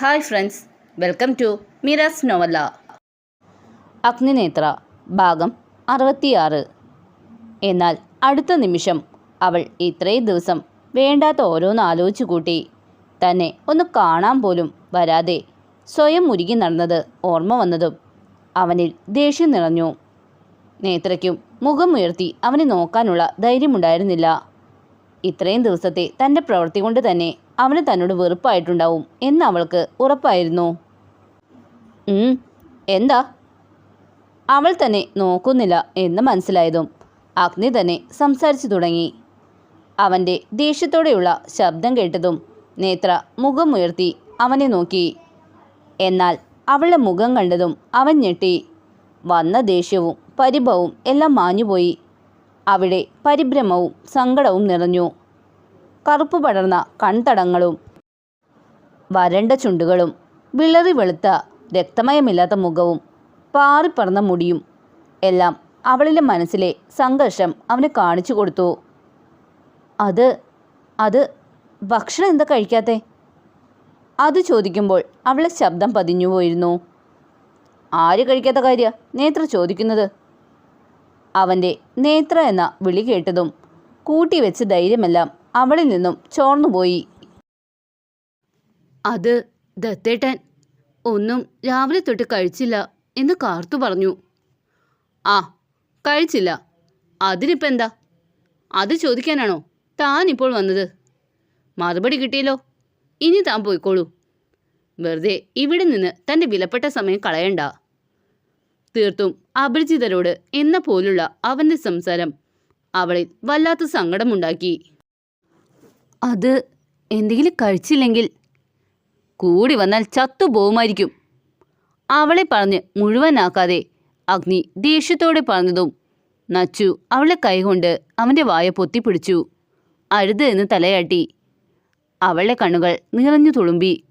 Hi friends welcome to Miras novella. Agninetra ഭാഗം അറുപത്തിയാറ്. എന്നാൽ അടുത്ത നിമിഷം അവൾ ഇത്രയും ദിവസം വേണ്ടാത്ത ഓരോന്ന് ആലോചിച്ചു കൂട്ടി തന്നെ ഒന്ന് കാണാൻ പോലും വരാതെ സ്വയം മുരുകി നടന്നത് ഓർമ്മ വന്നതും അവനിൽ ദേഷ്യം നിറഞ്ഞു. നേത്രയ്ക്കും മുഖം ഉയർത്തി അവനെ നോക്കാനുള്ള ധൈര്യമുണ്ടായിരുന്നില്ല. ഇത്രയും ദിവസത്തെ തന്റെ പ്രവൃത്തി കൊണ്ട് തന്നെ അവന് തന്നോട് വെറുപ്പായിട്ടുണ്ടാവും എന്ന് അവൾക്ക് ഉറപ്പായിരുന്നു. എന്താ? അവൾ തന്നെ നോക്കുന്നില്ല എന്ന് മനസ്സിലായതും അഗ്നി തന്നെ സംസാരിച്ചു തുടങ്ങി. അവന്റെ ദേഷ്യത്തോടെയുള്ള ശബ്ദം കേട്ടതും നേത്ര മുഖം മുഖമുയർത്തി അവനെ നോക്കി. എന്നാൽ അവളുടെ മുഖം കണ്ടതും അവൻ ഞെട്ടി. വന്ന ദേഷ്യവും പരിഭവും എല്ലാം മാഞ്ഞുപോയി. അവിടെ പരിഭ്രമവും സങ്കടവും നിറഞ്ഞു. കറുപ്പ് പടർന്ന കൺതടങ്ങളും വരണ്ട ചുണ്ടുകളും വിളറി വെളുത്ത രക്തമയമില്ലാത്ത മുഖവും പാറിപ്പറന്ന മുടിയും എല്ലാം അവളിലെ മനസ്സിലെ സംഘർഷം അവന് കാണിച്ചു കൊടുത്തു. അത് അത് ഭക്ഷണം എന്താ കഴിക്കാത്തെ? അത് ചോദിക്കുമ്പോൾ അവളെ ശബ്ദം പതിഞ്ഞു പോയിരുന്നു. ആര് കഴിക്കാത്ത കാര്യ? നേത്ര ചോദിക്കുന്നത്. അവന്റെ നേത്ര എന്ന വിളി കേട്ടതും കൂട്ടിവെച്ച് ധൈര്യമെല്ലാം അവളിൽ നിന്നും ചോർന്നുപോയി അത് ദത്തേട്ടൻ ഒന്നും രാവിലെ തൊട്ട് കഴിച്ചില്ല എന്ന് കാർത്തു പറഞ്ഞു. ആ കഴിച്ചില്ല. അതിനിപ്പോൾ എന്താ? അത് ചോദിക്കാനാണോ താൻ ഇപ്പോൾ വന്നത്? മറുപടി കിട്ടിയല്ലോ. ഇനി താൻ പോയിക്കോളൂ. വെറുതെ ഇവിടെ നിന്ന് തന്റെ വിലപ്പെട്ട സമയം കളയണ്ട. തീർത്തും അപരിചിതരോട് എന്ന പോലുള്ള അവന്റെ സംസാരം അവളിൽ വല്ലാത്ത സങ്കടമുണ്ടാക്കി. അത് എന്തെങ്കിലും കഴിച്ചില്ലെങ്കിൽ കൂടി വന്നാൽ ചത്തുപോകുമായിരിക്കും അവളെ പറഞ്ഞ് മുഴുവനാക്കാതെ അഗ്നി ദേഷ്യത്തോടെ പറഞ്ഞതും നച്ചു അവളെ കൈകൊണ്ട് അവന്റെ വായ പൊത്തിപ്പിടിച്ചു. അഴുത് എന്ന് തലയാട്ടി. അവളുടെ കണ്ണുകൾ നിറഞ്ഞു തുളുമ്പി.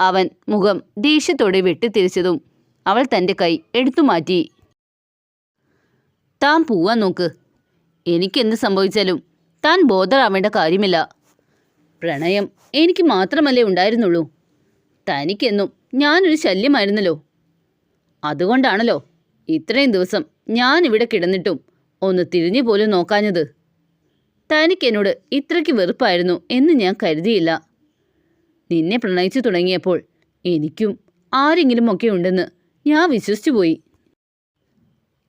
അവൻ മുഖം ദേഷ്യത്തോടെ വെട്ടിത്തിരിച്ചതും അവൾ തന്റെ കൈ എടുത്തു മാറ്റി. താൻ പോവാൻ നോക്ക്. എനിക്കെന്ത് സംഭവിച്ചാലും താൻ ബോധറാവേണ്ട കാര്യമില്ല. പ്രണയം എനിക്ക് മാത്രമല്ലേ ഉണ്ടായിരുന്നുള്ളൂ. തനിക്കെന്നും ഞാനൊരു ശല്യമായിരുന്നല്ലോ. അതുകൊണ്ടാണല്ലോ ഇത്രയും ദിവസം ഞാൻ ഇവിടെ കിടന്നിട്ടും ഒന്ന് തിരിഞ്ഞു പോലും നോക്കാഞ്ഞത്. തനിക്കെന്നോട് ഇത്രയ്ക്ക് വെറുപ്പായിരുന്നു എന്ന് ഞാൻ കരുതിയില്ല. നിന്നെ പ്രണയിച്ചു തുടങ്ങിയപ്പോൾ എനിക്കും ആരെങ്കിലും ഒക്കെ ഉണ്ടെന്ന് ഞാൻ വിശ്വസിച്ചു പോയി.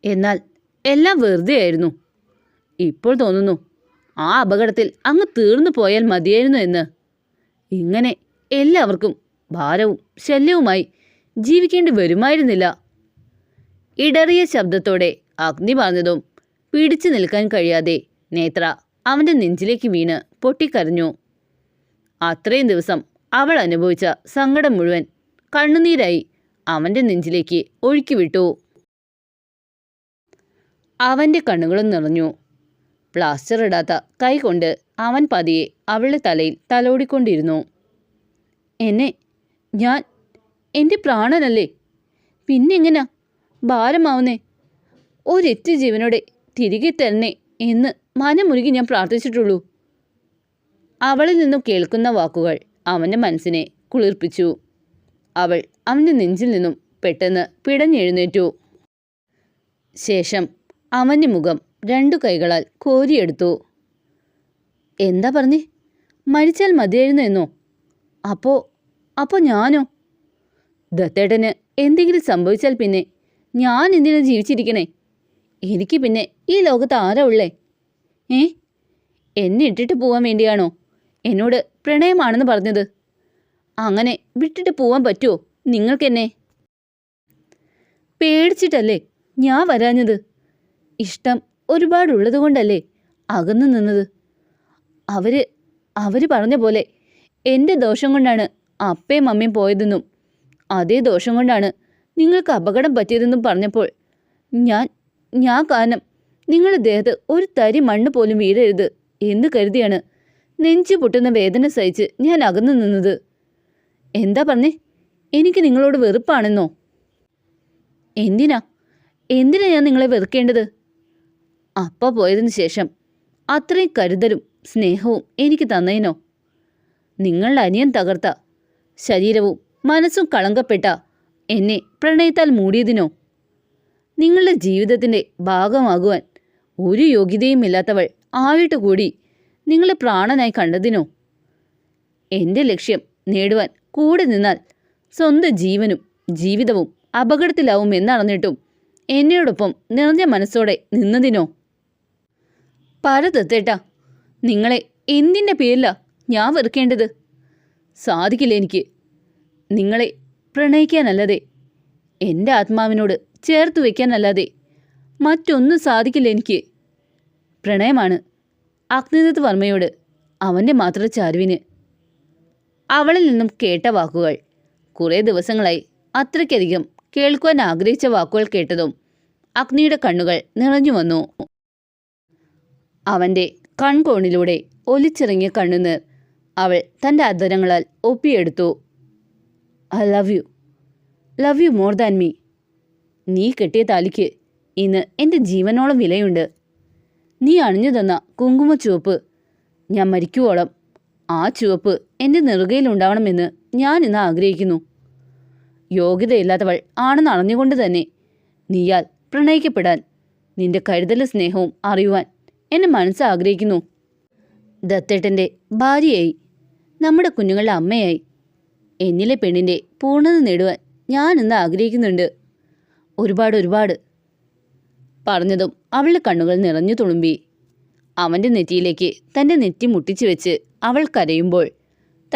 എന്നാൽ എല്ലാം വെറുതെയായിരുന്നു. ഇപ്പോൾ തോന്നുന്നു ആ അപകടത്തിൽ അങ്ങ് തീർന്നു പോയാൽ മതിയായിരുന്നു എന്ന്. ഇങ്ങനെ എല്ലാവർക്കും ഭാരവും ശല്യവുമായി ജീവിക്കേണ്ടി വരുമായിരുന്നില്ല. ഇടറിയ ശബ്ദത്തോടെ അഗ്നി പറഞ്ഞതും പിടിച്ചു നിൽക്കാൻ കഴിയാതെ നേത്ര അവന്റെ നെഞ്ചിലേക്ക് വീണ് പൊട്ടിക്കരഞ്ഞു. അത്രയും ദിവസം അവൾ അനുഭവിച്ച സങ്കടം മുഴുവൻ കണ്ണുനീരായി അവന്റെ നെഞ്ചിലേക്ക് ഒഴുക്കിവിട്ടു അവന്റെ കണ്ണുകളും നിറഞ്ഞു. പ്ലാസ്റ്റർ ഇടാത്ത കൈ കൊണ്ട് അവൻ പതിയെ അവളുടെ തലയിൽ തലോടിക്കൊണ്ടിരുന്നു. എന്നെ ഞാൻ എന്റെ പ്രാണനല്ലേ? പിന്നെങ്ങനാ? ഭാരമാവുന്നേ. ഒരെറ്റ ജീവനോടെ തിരികെ തരണേ എന്ന് മനമുരുകി ഞാൻ പ്രാർത്ഥിച്ചിട്ടുള്ളൂ. അവളിൽ നിന്നും കേൾക്കുന്ന വാക്കുകൾ അവന്റെ മനസ്സിനെ കുളിർപ്പിച്ചു. അവൾ അവന്റെ നെഞ്ചിൽ നിന്നും പെട്ടെന്ന് പിടഞ്ഞെഴുന്നേറ്റു. ശേഷം അവന്റെ മുഖം രണ്ടു കൈകളാൽ കോരിയെടുത്തു. എന്താ പറഞ്ഞേ? മരിച്ചാൽ മതിയായിരുന്നു എന്നോ? അപ്പോ അപ്പോൾ ഞാനോ? ദത്തേട്ടന് എന്തെങ്കിലും സംഭവിച്ചാൽ പിന്നെ ഞാൻ എന്തിനാ ജീവിച്ചിരിക്കണേ? എനിക്ക് പിന്നെ ഈ ലോകത്ത് ആരാ ഉള്ളേ? ഏ? എന്നെ ഇട്ടിട്ട് പോവാൻ വേണ്ടിയാണോ എന്നോട് പ്രണയമാണെന്ന് പറഞ്ഞത്? അങ്ങനെ വിട്ടിട്ട് പോവാൻ പറ്റുമോ നിങ്ങൾക്കെന്നെ? പേടിച്ചിട്ടല്ലേ ഞാൻ വരാഞ്ഞത്? ഇഷ്ടം ഒരുപാടുള്ളത് കൊണ്ടല്ലേ അകന്നു നിന്നത്? അവർ അവർ പറഞ്ഞ പോലെ എന്റെ ദോഷം കൊണ്ടാണ് അപ്പയും അമ്മയും പോയതെന്നും അതേ ദോഷം കൊണ്ടാണ് നിങ്ങൾക്ക് അപകടം പറ്റിയതെന്നും പറഞ്ഞപ്പോൾ ഞാൻ ഞാൻ കാരണം നിങ്ങളുടെ ദേഹത്ത് ഒരു തരി മണ്ണ് പോലും വീഴരുത് എന്ന് കരുതിയാണ് നെഞ്ചു പൊട്ടുന്ന വേദന സഹിച്ച് ഞാൻ അകന്നു നിന്നത്. എന്താ പറഞ്ഞേ? എനിക്ക് നിങ്ങളോട് വെറുപ്പാണെന്നോ? എന്തിനാ? എന്തിനാ ഞാൻ നിങ്ങളെ വെറുക്കേണ്ടത്? അപ്പ പോയതിനു ശേഷം അത്രയും കരുതലും സ്നേഹവും എനിക്ക് തന്നതിനോ നിങ്ങളുടെ അനിയൻ തകർത്ത. ശരീരവും മനസ്സും കളങ്കപ്പെട്ട എന്നെ പ്രണയത്താൽ മൂടിയതിനോ? നിങ്ങളുടെ ജീവിതത്തിന്റെ ഭാഗമാകുവാൻ ഒരു യോഗ്യതയുമില്ലാത്തവൾ ആയിട്ട് കൂടി നിങ്ങളെ പ്രാണനായി കണ്ടതിനോ? എന്റെ ലക്ഷ്യം നേടുവാൻ കൂടെ നിന്നാൽ സ്വന്തം ജീവനും ജീവിതവും അപകടത്തിലാവും എന്നറിഞ്ഞിട്ടും എന്നോടൊപ്പം നിറഞ്ഞ മനസ്സോടെ നിന്നതിനോ? പരതത്തേട്ടാ നിങ്ങളെ എന്തിന്റെ പേരിലാ ഞാൻ വെറുക്കേണ്ടത്? സാധിക്കില്ല എനിക്ക്? നിങ്ങളെ പ്രണയിക്കാനല്ലാതെ എന്റെ ആത്മാവിനോട് ചേർത്ത് വയ്ക്കാനല്ലാതെ മറ്റൊന്നും സാധിക്കില്ല എനിക്ക്? പ്രണയമാണ് അഗ്നിദത്ത് വർമ്മയോട് അവന്റെ മാത്രം ചാരുവിന്. അവളിൽ നിന്നും കേട്ട വാക്കുകൾ കുറേ ദിവസങ്ങളായി അത്രയ്ക്കധികം കേൾക്കുവാൻ ആഗ്രഹിച്ച വാക്കുകൾ കേട്ടതും അഗ്നിയുടെ കണ്ണുകൾ നിറഞ്ഞു വന്നു. അവന്റെ കൺകോണിലൂടെ ഒലിച്ചിറങ്ങിയ കണ്ണുനീർ അവൾ തന്റെ അധരങ്ങളാൽ ഒപ്പിയെടുത്തു. I love you. Love you more than me. നീ കെട്ടിയ താലിക്ക് ഇന്ന് എന്റെ ജീവനോളം വിലയുണ്ട്. നീ അണിഞ്ഞു തന്ന കുങ്കുമ ചുവപ്പ് ഞാൻ മരിക്കുവോളം ആ ചുവപ്പ് എന്റെ നെറുകയിലുണ്ടാവണമെന്ന് ഞാൻ ഇന്ന് ആഗ്രഹിക്കുന്നു. യോഗ്യതയില്ലാത്തവൾ ആണെന്ന് അറിഞ്ഞുകൊണ്ട് തന്നെ നീയാൽ പ്രണയിക്കപ്പെടാൻ നിന്റെ കരുതലും സ്നേഹവും അറിയുവാൻ എന്നെ മനസ്സ് ആഗ്രഹിക്കുന്നു. ദത്തേട്ടന്റെ ഭാര്യയായി. നമ്മുടെ കുഞ്ഞുങ്ങളുടെ അമ്മയായി. എന്നിലെ പെണ്ണിന്റെ പൂർണത നേടുവാൻ ഞാൻ ഇന്ന് ആഗ്രഹിക്കുന്നുണ്ട്. ഒരുപാട് ഒരുപാട്. പറഞ്ഞതും അവളുടെ കണ്ണുകൾ നിറഞ്ഞു തുളുമ്പി. അവന്റെ നെറ്റിയിലേക്ക് തന്റെ നെറ്റി മുട്ടിച്ചു വെച്ച് അവൾ കരയുമ്പോൾ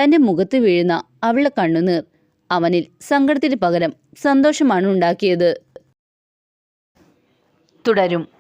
തന്റെ മുഖത്ത് വീഴുന്ന അവളുടെ കണ്ണുനീർ അവനിൽ സങ്കടത്തിന് പകരം സന്തോഷമാണ് ഉണ്ടാക്കിയത്. തുടരും.